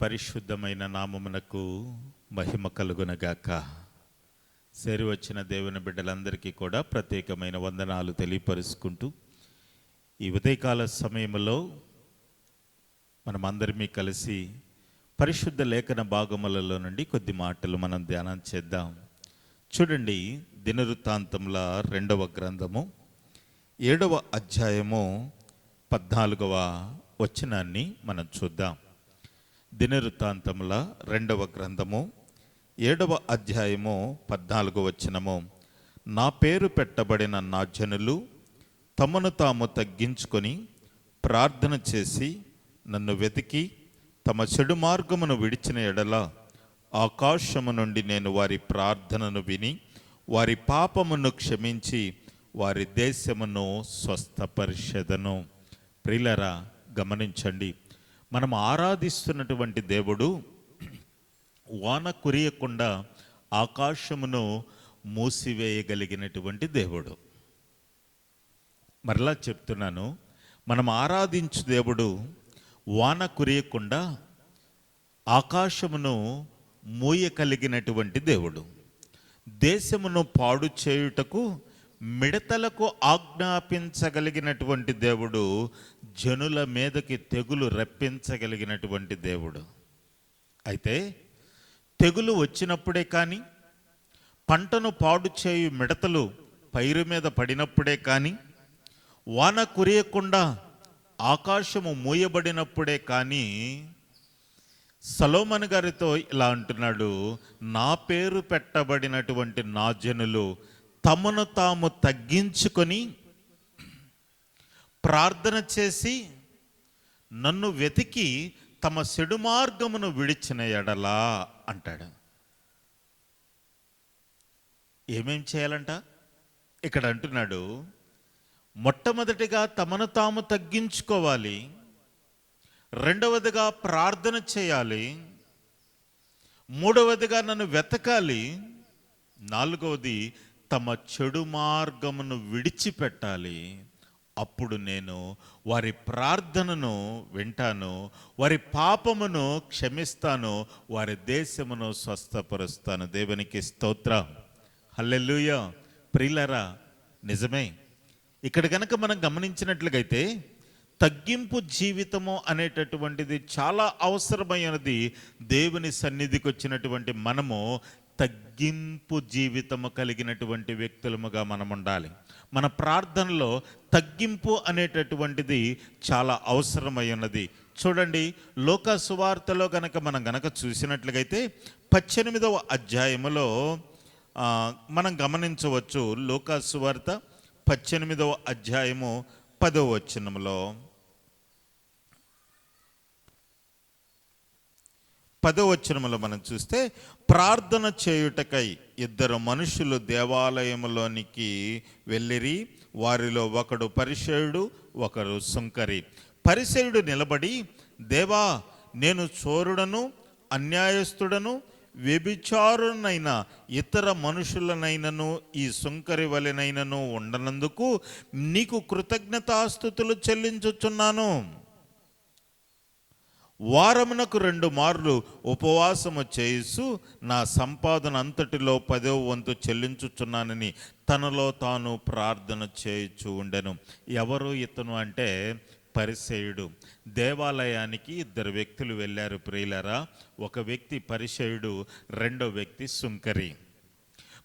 పరిశుద్ధమైన నామమునకు మహిమ కలుగునగాక. సరి వచ్చిన దేవుని బిడ్డలందరికీ కూడా ప్రత్యేకమైన వందనాలు తెలియపరుచుకుంటూ ఈ ఉదయకాల సమయంలో మనమందరమీ కలిసి పరిశుద్ధ లేఖన భాగములలో నుండి కొద్ది మాటలు మనం ధ్యానం చేద్దాం. చూడండి దినవృత్తాంతముల రెండవ గ్రంథము ఏడవ అధ్యాయము పద్నాలుగవ వచనాన్ని మనం చూద్దాం. దినవృత్తాంతముల రెండవ గ్రంథము ఏడవ అధ్యాయము పద్నాలుగు వచనము. నా పేరు పెట్టబడిన నా జనులు తమను తాము తగ్గించుకొని ప్రార్థన చేసి నన్ను వెతికి తమ చెడు మార్గమును విడిచిన ఎడల ఆకాశము నుండి నేను వారి ప్రార్థనను విని వారి పాపమును క్షమించి వారి దేశమును స్వస్థపరిషదను ప్రిలరా గమనించండి. మనం ఆరాధిస్తున్నటువంటి దేవుడు వాన కురియకుండా ఆకాశమును మూసివేయగలిగినటువంటి దేవుడు. మరలా చెప్తున్నాను మనం ఆరాధించు దేవుడు వాన కురియకుండా ఆకాశమును మూయగలిగినటువంటి దేవుడు. దేశమును పాడు చేయుటకు మిడతలకు ఆజ్ఞాపించగలిగినటువంటి దేవుడు జనుల మీదకి తెగులు రప్పించగలిగినటువంటి దేవుడు. అయితే తెగులు వచ్చినప్పుడే కానీ పంటను పాడు చేయు మిడతలు పైరు మీద పడినప్పుడే కానీ వాన కురియకుండా ఆకాశము మూయబడినప్పుడే కానీ సలోమన్ గారితో ఇలా అంటున్నాడు నా పేరు పెట్టబడినటువంటి నా జనులు తమను తాము తగ్గించుకొని ప్రార్థన చేసి నన్ను వెతికి తమ చెడు మార్గమును విడిచిన ఎడలా అంటాడు. ఏమేం చేయాలంట? ఇక్కడ అంటున్నాడు మొట్టమొదటిగా తమను తాము తగ్గించుకోవాలి రెండవదిగా ప్రార్థన చేయాలి మూడవదిగా నన్ను వెతకాలి నాలుగవది తమ చెడు మార్గమును విడిచిపెట్టాలి. అప్పుడు నేను వారి ప్రార్థనను వింటాను వారి పాపమును క్షమిస్తాను వారి దేశమును స్వస్థపరుస్తాను. దేవునికి స్తోత్రం. హల్లెలుయ. ప్రిలరా నిజమే. ఇక్కడ కనుక మనం గమనించినట్లుగైతే తగ్గింపు జీవితము అనేటటువంటిది చాలా అవసరమైనది. దేవుని సన్నిధికి వచ్చినటువంటి మనము తగ్గింపు జీవితము కలిగినటువంటి వ్యక్తులముగా మనం ఉండాలి మన ప్రార్థనలో తగ్గింపు అనేటటువంటిది చాలా అవసరమై ఉన్నది చూడండి లోక సువార్తలో గనక మనం గనక చూసినట్లుగైతే పద్దెనిమిదవ అధ్యాయములో మనం గమనించవచ్చు లోక సువార్త పద్దెనిమిదవ అధ్యాయము పదవ వచనంలో పదవచనములో మనం చూస్తే ప్రార్థన చేయుటకై ఇద్దరు మనుషులు దేవాలయంలోనికి వెళ్ళిరి. వారిలో ఒకడు పరిచయుడు ఒకరు సుంకరి. పరిచయుడు నిలబడి దేవా నేను చోరుడను అన్యాయస్తుడను వ్యభిచారునైన ఇతర మనుషులనైనను ఈ సుంకరి వలెనైనను ఉండనందుకు నీకు కృతజ్ఞతాస్థుతులు చెల్లించుచున్నాను. వారమునకు రెండు మార్లు ఉపవాసము చేయిస్తూ నా సంపాదన అంతటిలో పదో వంతు చెల్లించుచున్నానని తనలో తాను ప్రార్థన చేయుచు ఉండెను. ఎవరు ఇతను అంటే? పరిసేయుడు. దేవాలయానికి ఇద్దరు వ్యక్తులు వెళ్ళారు ప్రియులరా. ఒక వ్యక్తి పరిసేయుడు రెండో వ్యక్తి సుంకరి.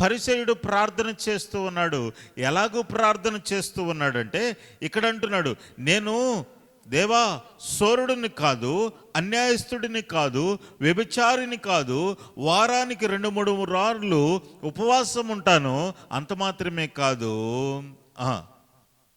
పరిచయుడు ప్రార్థన చేస్తూ ఉన్నాడు. ఎలాగూ ప్రార్థన చేస్తూ ఉన్నాడంటే ఇక్కడ అంటున్నాడు నేను దేవా సోరుడిని కాదు అన్యాయస్తుడిని కాదు వ్యభిచారిని కాదు వారానికి రెండు మూడు రాళ్ళు ఉపవాసం ఉంటాను అంత మాత్రమే కాదు.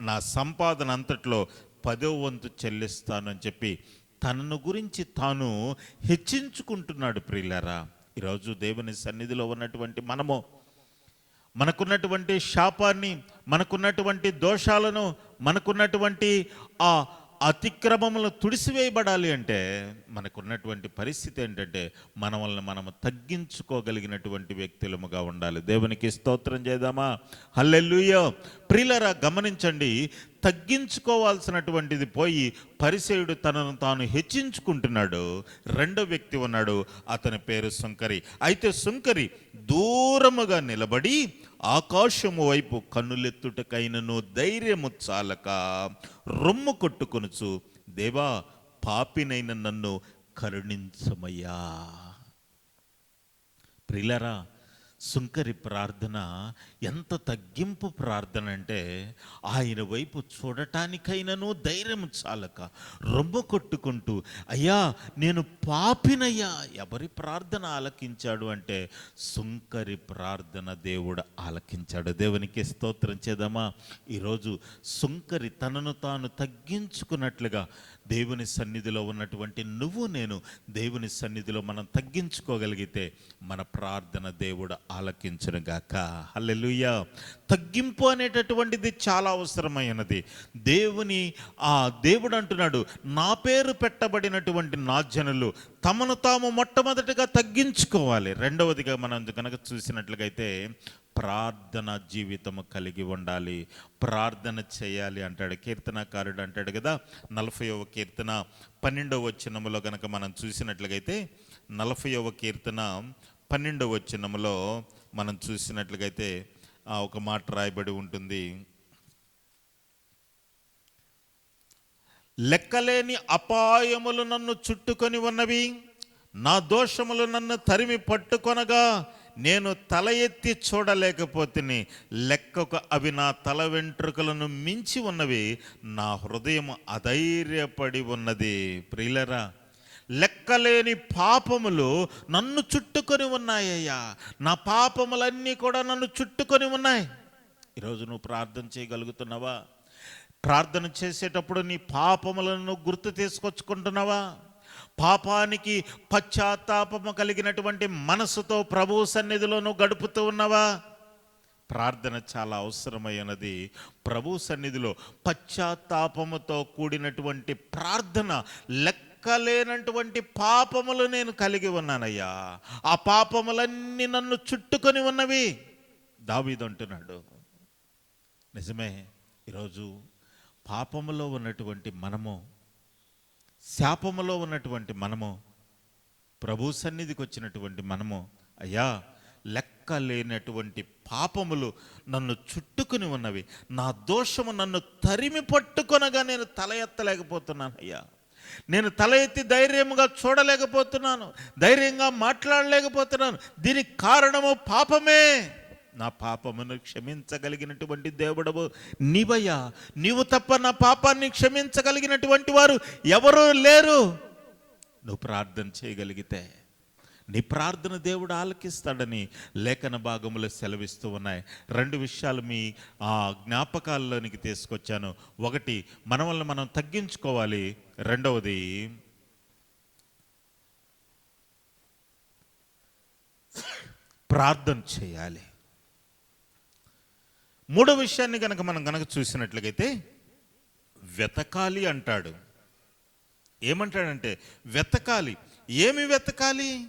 నా సంపాదన అంతట్లో పదో వంతు చెల్లిస్తాను అని చెప్పి తనను గురించి తాను హెచ్చించుకుంటున్నాడు ప్రియులరా. ఈరోజు దేవుని సన్నిధిలో ఉన్నటువంటి మనము మనకున్నటువంటి శాపాన్ని మనకున్నటువంటి దోషాలను మనకున్నటువంటి ఆ అతిక్రమములు తుడిసివేయబడాలి అంటే మనకున్నటువంటి పరిస్థితి ఏంటంటే మన మనము తగ్గించుకోగలిగినటువంటి వ్యక్తులముగా ఉండాలి. దేవునికి స్తోత్రం చేద్దామా? హల్లెలూయా! ప్రిలరా గమనించండి తగ్గించుకోవాల్సినటువంటిది పోయి పరిసేయుడు తనను తాను హెచ్చించుకుంటున్నాడు. రెండో వ్యక్తి ఉన్నాడు అతని పేరు సుంకరి. అయితే సుంకరి దూరముగా నిలబడి ఆకాశము వైపు కన్నులెత్తుటకైనను ధైర్యము చాలక రొమ్ము కొట్టుకొనుచు దేవా పాపినైన నన్ను కరుణించమయ్యా. ప్రిలరా సుంకరి ప్రార్థన ఎంత తగ్గింపు ప్రార్థన అంటే ఆయన వైపు చూడటానికైనను ధైర్యం చాలక రొమ్మ కొట్టుకుంటూ అయ్యా నేను పాపినయ్యా ఎవరి ప్రార్థన ఆలకించాడు? అంటే సుంకరి ప్రార్థన దేవుడు ఆలకించాడు. దేవునికి స్తోత్రం చేద్దామా? ఈరోజు సుంకరి తనను తాను తగ్గించుకున్నట్లుగా దేవుని సన్నిధిలో ఉన్నటువంటి నువ్వు నేను దేవుని సన్నిధిలో మనం తగ్గించుకోగలిగితే మన ప్రార్థన దేవుడు ఆలకించను గాక. హల్లెలూయా. తగ్గింపు అనేటటువంటిది చాలా అవసరమైనది. దేవుని ఆ దేవుడు అంటున్నాడు నా పేరు పెట్టబడినటువంటి నా జనులు తమను తాము మొట్టమొదటిగా తగ్గించుకోవాలి. రెండవదిగా మనం కనుక చూసినట్లుగైతే ప్రార్థన జీవితము కలిగి ఉండాలి. ప్రార్థన చేయాలి అంటాడు. కీర్తనకారుడు అంటాడు కదా నలభైవ కీర్తన. పన్నెండవ వచనములో కనుక మనం చూసినట్లుగైతే నలభైవ కీర్తన పన్నెండవ వచనములో మనం చూసినట్లుగైతే ఒక మాట రాయబడి ఉంటుంది. లెక్కలేని అపాయములు నన్ను చుట్టుకొని ఉన్నవి నా దోషములు నన్ను తరిమి పట్టుకొనగా నేను తల ఎత్తి చూడలేకపోతిని. లెక్కకు అవి నా తల వెంట్రుకలను మించి ఉన్నవి. నా హృదయం అధైర్యపడి ఉన్నది. ప్రియులరా లెక్కలేని పాపములు నన్ను చుట్టుకొని ఉన్నాయ్యా నా పాపములన్నీ కూడా నన్ను చుట్టుకొని ఉన్నాయి. ఈరోజు నువ్వు ప్రార్థన చేయగలుగుతున్నావా? ప్రార్థన చేసేటప్పుడు నీ పాపములను గుర్తు తీసుకొచ్చుకుంటున్నావా? పాపానికి పశ్చాత్తాపము కలిగినటువంటి మనసుతో ప్రభు సన్నిధిలోనూ గడుపుతూ ఉన్నావా? ప్రార్థన చాలా అవసరమైనది. ప్రభు సన్నిధిలో పశ్చాత్తాపముతో కూడినటువంటి ప్రార్థన లెక్కలేనటువంటి పాపములు నేను కలిగి ఉన్నానయ్యా. ఆ పాపములన్నీ నన్ను చుట్టుకొని ఉన్నవి. దావీదంటున్నాడు నిజమే ఈరోజు పాపములో ఉన్నటువంటి మనము శాపములో ఉన్నటువంటి మనము ప్రభు సన్నిధికి వచ్చినటువంటి మనము అయ్యా లెక్క లేనటువంటి పాపములు నన్ను చుట్టుకుని ఉన్నవి. నా దోషము నన్ను తరిమి పట్టుకొనగా నేను తల ఎత్తలేకపోతున్నాను అయ్యా. నేను తల ఎత్తి ధైర్యముగా చూడలేకపోతున్నాను ధైర్యంగా మాట్లాడలేకపోతున్నాను. దీనికి కారణము పాపమే. నా పాపమును క్షమించగలిగినటువంటి దేవుడవు. నీవయ్యా నీవు తప్ప నా పాపాన్ని క్షమించగలిగినటువంటి వారు ఎవరూ లేరు. నువ్వు ప్రార్థన చేయగలిగితే నీ ప్రార్థన దేవుడు ఆలకిస్తాడని లేఖన భాగములు సెలవిస్తూ ఉన్నాయి. రెండు విషయాలు మీ ఆ జ్ఞాపకాల్లోనికి తీసుకొచ్చాను. ఒకటి మన వల్ల మనం తగ్గించుకోవాలి. రెండవది ప్రార్థన చేయాలి. మూడో విషయాన్ని కనుక మనం కనుక చూసినట్లయితే వెతకాలి అంటాడు. ఏమంటాడంటే వెతకాలి. ఏమి వెతకాలి?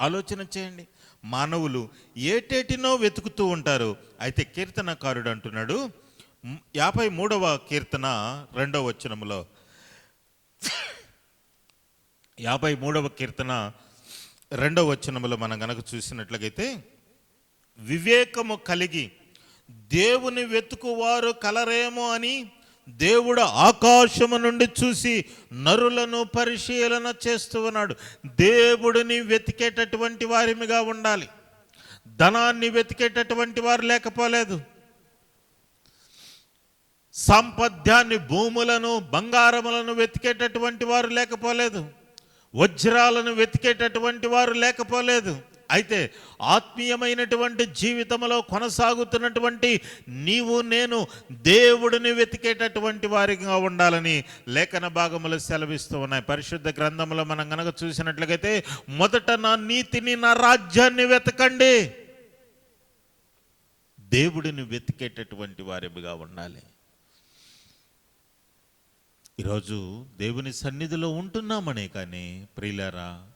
ఆలోచన చేయండి. మానవులు ఏటేటినో వెతుకుతూ ఉంటారు. అయితే కీర్తనకారుడు అంటున్నాడు యాభై మూడవ కీర్తన రెండవ వచనములో. యాభై మూడవ కీర్తన రెండవ వచనములో మనం గనక చూసినట్లయితే వివేకము కలిగి దేవుని వెతుకువారు కలరేమో అని దేవుడు ఆకాశము నుండి చూసి నరులను పరిశీలన చేస్తూ ఉన్నాడు. దేవుడిని వెతికేటటువంటి వారిమిగా ఉండాలి. ధనాన్ని వెతికేటటువంటి వారు లేకపోలేదు. సాంపద్యాన్ని భూములను బంగారములను వెతికేటటువంటి వారు లేకపోలేదు. వజ్రాలను వెతికేటటువంటి వారు లేకపోలేదు. అయితే ఆత్మీయమైనటువంటి జీవితంలో కొనసాగుతున్నటువంటి నీవు నేను దేవుడిని వెతికేటటువంటి వారిగా ఉండాలని లేఖన భాగములు సెలవిస్తూ ఉన్నాయి. పరిశుద్ధ గ్రంథంలో మనం గనక చూసినట్లయితే మొదట నా నీతిని నా రాజ్యాన్ని వెతకండి. దేవుడిని వెతికేటటువంటి వారిగా ఉండాలి. ఈరోజు దేవుని సన్నిధిలో ఉంటున్నామనే కానీ ప్రియులారా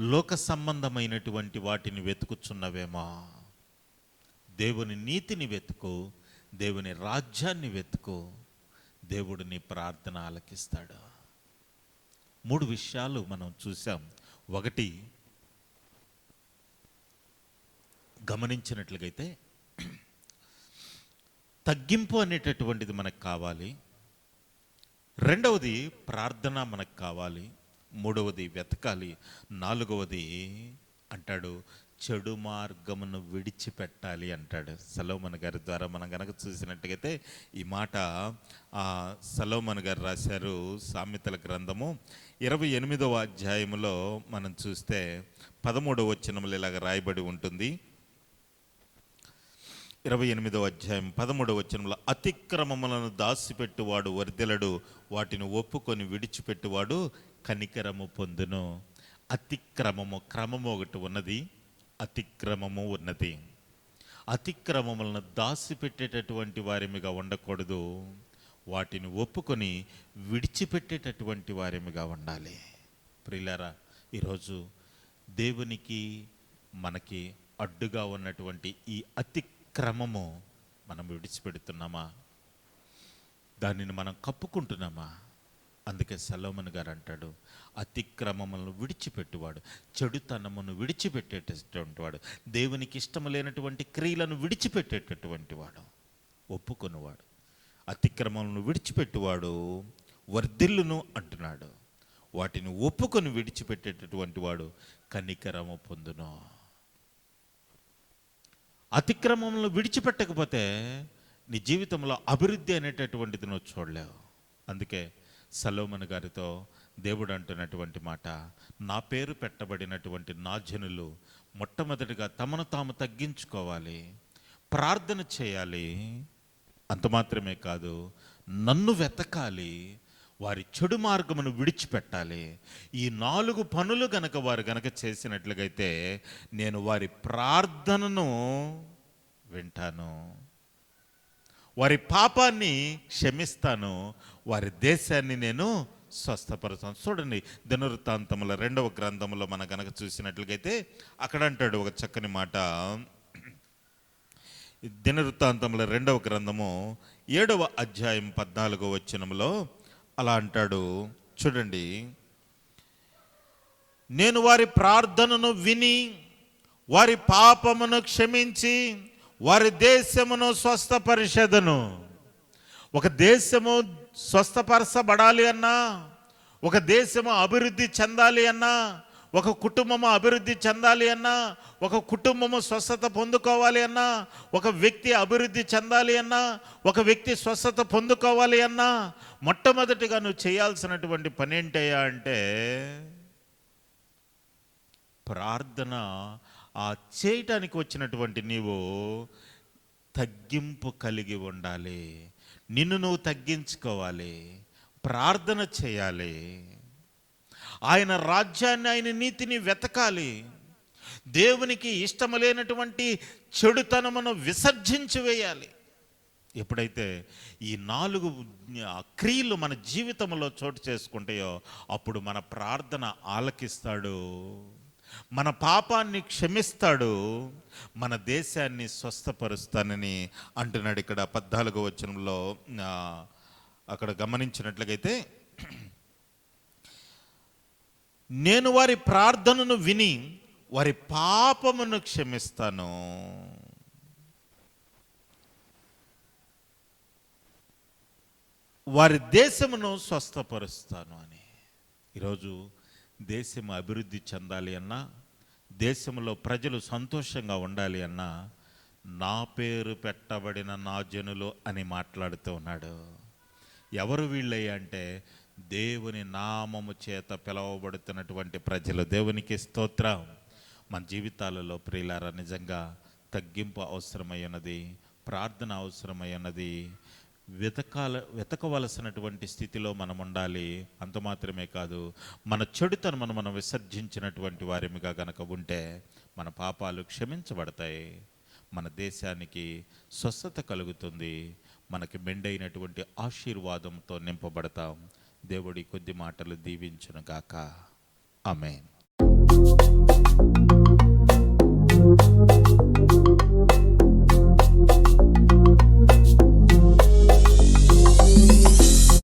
లోక సంబంధమైనటువంటి వాటిని వెతుకుచున్నవేమో? దేవుని నీతిని వెతుకు దేవుని రాజ్యాన్ని వెతుకు దేవుడు నీ ప్రార్థన ఆలకిస్తాడు మూడు విషయాలు మనం చూసాం ఒకటి గమనించినట్లుగైతే తగ్గింపు అనేటటువంటిది మనకు కావాలి. రెండవది ప్రార్థన మనకు కావాలి. మూడవది వెతకాలి నాలుగవది అంటాడు చెడు మార్గమును విడిచిపెట్టాలి అంటాడు. సలోమన్ గారి ద్వారా మనం కనుక చూసినట్టుగైతే ఈ మాట సలోమన్ గారు రాశారు సామెతల గ్రంథము ఇరవై ఎనిమిదవ అధ్యాయములో మనం చూస్తే పదమూడవ వచనములు ఇలాగ రాయబడి ఉంటుంది. ఇరవై ఎనిమిదవ అధ్యాయం పదమూడవ వచనంలో అతిక్రమములను దాసిపెట్టువాడు వర్దెలడు వాటిని ఒప్పుకొని విడిచిపెట్టువాడు కనికరము పొందును. అతిక్రమము క్రమము ఒకటి ఉన్నది. అతిక్రమము ఉన్నది. అతిక్రమములను దాసిపెట్టేటటువంటి వారిమిగా ఉండకూడదు. వాటిని ఒప్పుకొని విడిచిపెట్టేటటువంటి వారిమిగా ఉండాలి. ప్రిలారా ఈరోజు దేవునికి మనకి అడ్డుగా ఉన్నటువంటి ఈ అతిక్రమము మనం విడిచిపెడుతున్నామా? దానిని మనం కప్పుకుంటున్నామా? అందుకే సలోమన్ గారు అంటాడు అతిక్రమములను విడిచిపెట్టువాడు చెడుతనమును విడిచిపెట్టేటటువంటి వాడు దేవునికి ఇష్టం లేనటువంటి క్రియలను విడిచిపెట్టేటటువంటి వాడు ఒప్పుకున్నవాడు అతిక్రమములను విడిచిపెట్టువాడు వర్ధిల్లును అంటున్నాడు. వాటిని ఒప్పుకొని విడిచిపెట్టేటటువంటి వాడు కనికరము పొందును. అతిక్రమంలో విడిచిపెట్టకపోతే నీ జీవితంలో అభివృద్ధి అనేటటువంటిది నువ్వు చూడలేవు. అందుకే సలోమన్ గారితో దేవుడు అంటున్నటువంటి మాట నా పేరు పెట్టబడినటువంటి నా జనులు మొట్టమొదటిగా తమను తాము తగ్గించుకోవాలి ప్రార్థన చేయాలి. అంత మాత్రమే కాదు నన్ను వెతకాలి వారి చెడు మార్గమును విడిచిపెట్టాలి. ఈ నాలుగు పనులు గనక వారు గనక చేసినట్లుగైతే నేను వారి ప్రార్థనను వింటాను. వారి పాపాన్ని క్షమిస్తాను వారి దేశాన్ని నేను స్వస్థపరుస్తాను. చూడండి దినవృత్తాంతముల రెండవ గ్రంథములో మన కనుక చూసినట్లయితే అక్కడ అంటాడు ఒక చక్కని మాట. దినవృత్తాంతముల రెండవ గ్రంథము ఏడవ అధ్యాయం పద్నాలుగో వచనములో అలా అంటాడు. చూడండి నేను వారి ప్రార్థనను విని వారి పాపమును క్షమించి వారి దేశమును స్వస్థపరిషదును ఒక దేశము స్వస్థపరచబడాలి అన్నా ఒక దేశము అభివృద్ధి చెందాలి అన్నా ఒక కుటుంబము అభివృద్ధి చెందాలి అన్నా ఒక కుటుంబము స్వస్థత పొందుకోవాలి అన్నా ఒక వ్యక్తి అభివృద్ధి చెందాలి అన్నా ఒక వ్యక్తి స్వస్థత పొందుకోవాలి అన్నా మొట్టమొదటిగా నువ్వు చేయాల్సినటువంటి పని ఏంటయ్యా అంటే ప్రార్థన ఆ చేయటానికి వచ్చినటువంటి నీవు తగ్గింపు కలిగి ఉండాలి. నిన్ను నువ్వు తగ్గించుకోవాలి. ప్రార్థన చేయాలి. ఆయన రాజ్యాన్ని ఆయన నీతిని వెతకాలి. దేవునికి ఇష్టము లేనటువంటి చెడుతనమును విసర్జించి వేయాలి. ఎప్పుడైతే ఈ నాలుగు ఆ, క్రియలు మన జీవితంలో చోటు చేసుకుంటాయో అప్పుడు మన ప్రార్థన ఆలకిస్తాడు. మన పాపాన్ని క్షమిస్తాడు మన దేశాన్ని స్వస్థపరుస్తానని అంటున్నాడు ఇక్కడ పద్నాలుగో వచనంలో. అక్కడ గమనించినట్లయితే నేను వారి ప్రార్థనను విని వారి పాపమును క్షమిస్తాను. వారి దేశమును స్వస్థపరుస్తాను అని. ఈరోజు దేశం అభివృద్ధి చెందాలి అన్నా దేశంలో ప్రజలు సంతోషంగా ఉండాలి అన్నా నా పేరు పెట్టబడిన నా జనులు అని మాట్లాడుతూ ఉన్నాడు. ఎవరు వీళ్ళయ్య అంటే దేవుని నామము చేత పిలవబడుతున్నటువంటి ప్రజలు. దేవునికి స్తోత్రం. మన జీవితాలలో ప్రియులారా నిజంగా తగ్గింపు అవసరమై ఉన్నది ప్రార్థన అవసరమై ఉన్నది వెతకాల వెతకవలసినటువంటి స్థితిలో మనం ఉండాలి అంత మాత్రమే కాదు మన చెడుతను మనం విసర్జించినటువంటి వారిగా గనక ఉంటే మన పాపాలు క్షమించబడతాయి. మన దేశానికి స్వస్థత కలుగుతుంది. మనకి మెండైనటువంటి ఆశీర్వాదంతో నింపబడతాం. దేవుడి కొద్ది మాటలు దీవించును గాక ఆమెన్.